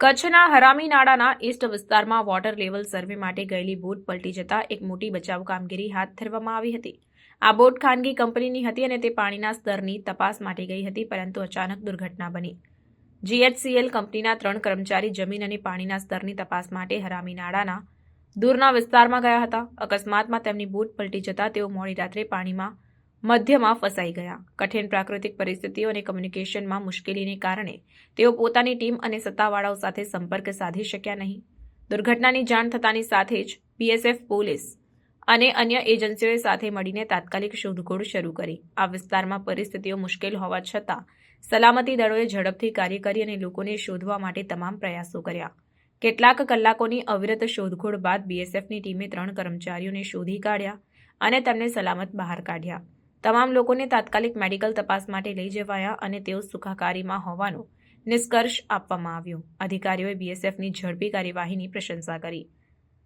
કચ્છના હરામી નાળાના ઈસ્ટ વિસ્તારમાં વોટર લેવલ સર્વે માટે ગયેલી બોટ પલટી જતા એક મોટી બચાવ કામગીરી હાથ ધરવામાં આવી હતી. આ બોટ ખાનગી કંપનીની હતી અને તે પાણીના સ્તરની તપાસ માટે ગઈ હતી, પરંતુ અચાનક દુર્ઘટના બની. જીએચસીએલ કંપનીના ત્રણ કર્મચારી જમીન અને પાણીના સ્તરની તપાસ માટે હરામી નાળાના દૂરના વિસ્તારમાં ગયા હતા. અકસ્માતમાં તેમની બોટ પલટી જતા તેઓ મોડી રાત્રે પાણીમાં મધ્યમાં ફસાઈ ગયા. કઠિન પ્રાકૃતિક પરિસ્થિતિઓ અને કમ્યુનિકેશનમાં મુશ્કેલીને કારણે તેઓ પોતાની ટીમ અને સત્તાવાળાઓ સાથે સંપર્ક સાધી શક્યા નહીં. દુર્ઘટનાની જાણ થતાની સાથે જ બીએસએફ પોલીસ અને અન્ય એજન્સીઓએ સાથે મળીને તાત્કાલિક શોધખોળ શરૂ કરી. આ વિસ્તારમાં પરિસ્થિતિઓ મુશ્કેલ હોવા છતાં સલામતી દળોએ ઝડપથી કાર્ય કરી અને લોકોને શોધવા માટે તમામ પ્રયાસો કર્યા. કેટલાક કલાકોની અવિરત શોધખોળ બાદ બીએસએફની ટીમે ત્રણ કર્મચારીઓને શોધી કાઢ્યા અને તેમને સલામત બહાર કાઢ્યા. તમામ લોકોને તાત્કાલિક મેડિકલ તપાસ માટે લઈ જવાયા અને તેઓ સુખાકારીમાં હોવાનો નિષ્કર્ષ આપવામાં આવ્યો. અધિકારીઓએ બીએસએફની ઝડપી કાર્યવાહીની પ્રશંસા કરી.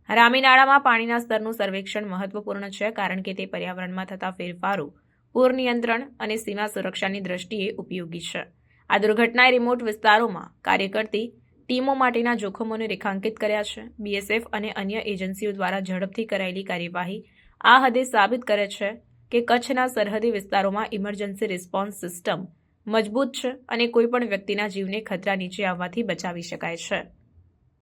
રામીનાળામાં પાણીના સ્તરનું સર્વેક્ષણ મહત્વપૂર્ણ છે કારણ કે તે પર્યાવરણમાં થતા ફેરફારો પૂર નિયંત્રણ અને સીમા સુરક્ષાની દ્રષ્ટિએ ઉપયોગી છે. આ દુર્ઘટનાએ રિમોટ વિસ્તારોમાં કાર્ય કરતી ટીમો માટેના જોખમોને રેખાંકિત કર્યા છે. બીએસએફ અને અન્ય એજન્સીઓ દ્વારા ઝડપથી કરાયેલી કાર્યવાહી આ હદે સાબિત કરે છે કે કચ્છના સરહદી વિસ્તારોમાં ઇમરજન્સી રિસ્પોન્સ સિસ્ટમ મજબૂત છે અને કોઈપણ વ્યક્તિના જીવને ખતરા નીચે આવવાથી બચાવી શકાય છે.